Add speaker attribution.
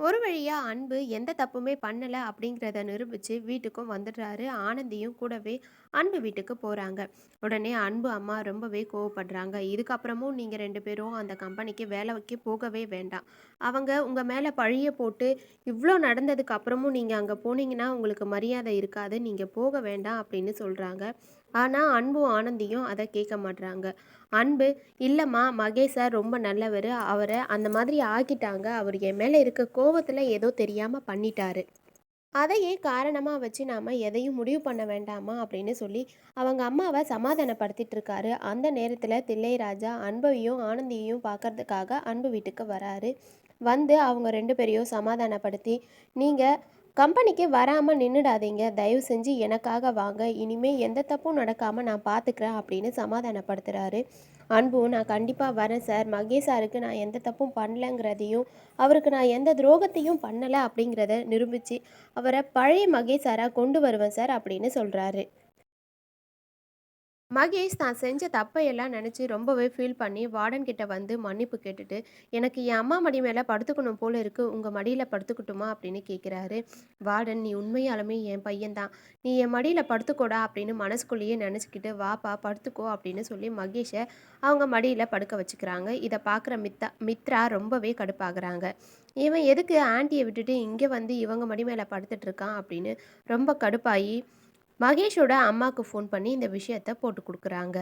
Speaker 1: ஒரு வழியாக அன்பு எந்த தப்புமே பண்ணலை அப்படிங்கிறத நிரூபித்து வீட்டுக்கும் வந்துடுறாரு. ஆனந்தியும் கூடவே அன்பு வீட்டுக்கு போகிறாங்க உடனே அன்பு அம்மா ரொம்பவே கோவப்படுறாங்க. இதுக்கப்புறமும் நீங்கள் ரெண்டு பேரும் அந்த கம்பெனிக்கு வேலைக்கு போகவே வேண்டாம். அவங்க உங்கள் மேலே பழிய போட்டு இவ்வளோ நடந்ததுக்கு அப்புறமும் அங்கே அங்க போனீங்கன்னா உங்களுக்கு மரியாதை இருக்காது. நீங்கள் போக வேண்டாம் அப்படின்னு சொல்கிறாங்க ஆனால் அன்பும் ஆனந்தியும் அதை கேட்க மாட்றாங்க. அன்பு இல்லைம்மா மகேஷ் சார் ரொம்ப நல்லவர் அவரை அந்த மாதிரி ஆக்கிட்டாங்க. அவர் என் மேலே இருக்க கோவத்தில் ஏதோ தெரியாமல் பண்ணிட்டாரு. அதையே காரணமாக வச்சு நாம் எதையும் முடிவு பண்ண வேண்டாமா அப்படின்னு சொல்லி அவங்க அம்மாவை சமாதானப்படுத்திட்டு இருக்காரு. அந்த நேரத்தில் தில்லைராஜா அன்பையும் ஆனந்தியையும் பார்க்கறதுக்காக அன்பு வீட்டுக்கு வராரு. வந்து அவங்க ரெண்டு பேரையும் சமாதானப்படுத்தி, நீங்கள் கம்பெனிக்கு வராமல் நின்றுடாதீங்க தயவு செஞ்சு எனக்காக வாங்க. இனிமேல் எந்த தப்பும் நடக்காமல் நான் பார்த்துக்கிறேன்" அப்படின்னு சமாதானப்படுத்துகிறாரு அன்பும் "நான் கண்டிப்பாக வரேன் சார். மகேஷ் சாருக்கு நான் எந்த தப்பும் பண்ணலங்கிறதையும், அவருக்கு நான் எந்த துரோகத்தையும் பண்ணலை அப்படிங்கிறத நிரூபித்து அவரை பழைய மகேஷ் கொண்டு வருவேன் சார்" அப்படின்னு சொல்கிறாரு மகேஷ் தான் செஞ்ச தப்பையெல்லாம் நினச்சி ரொம்பவே ஃபீல் பண்ணி வார்டன் கிட்ட வந்து மன்னிப்பு கேட்டுட்டு, "எனக்கு என் அம்மா மடி மேலே படுத்துக்கணும் போல இருக்கு. உங்கள் மடியில் படுத்துக்கட்டுமா?" அப்படின்னு கேட்குறாரு. வார்டன் "நீ உண்மையாலுமே என் பையன்தான் நீ என் மடியில் படுத்துக்கோடா" அப்படின்னு மனசுக்குள்ளேயே நினச்சிக்கிட்டு "வாப்பா படுத்துக்கோ" அப்படின்னு சொல்லி மகேஷை அவங்க மடியில் படுக்க வச்சுக்கிறாங்க. இதை பார்க்குற மித்தா மித்ரா ரொம்பவே கடுப்பாகிறாங்க "இவன் எதுக்கு ஆண்டியை விட்டுட்டு இங்கே வந்து இவங்க மடி மேலே படுத்துட்ருக்கான் அப்படின்னு ரொம்ப கடுப்பாயி மகேஷோட அம்மாவுக்கு ஃபோன் பண்ணி இந்த விஷயத்த போட்டு கொடுக்குறாங்க.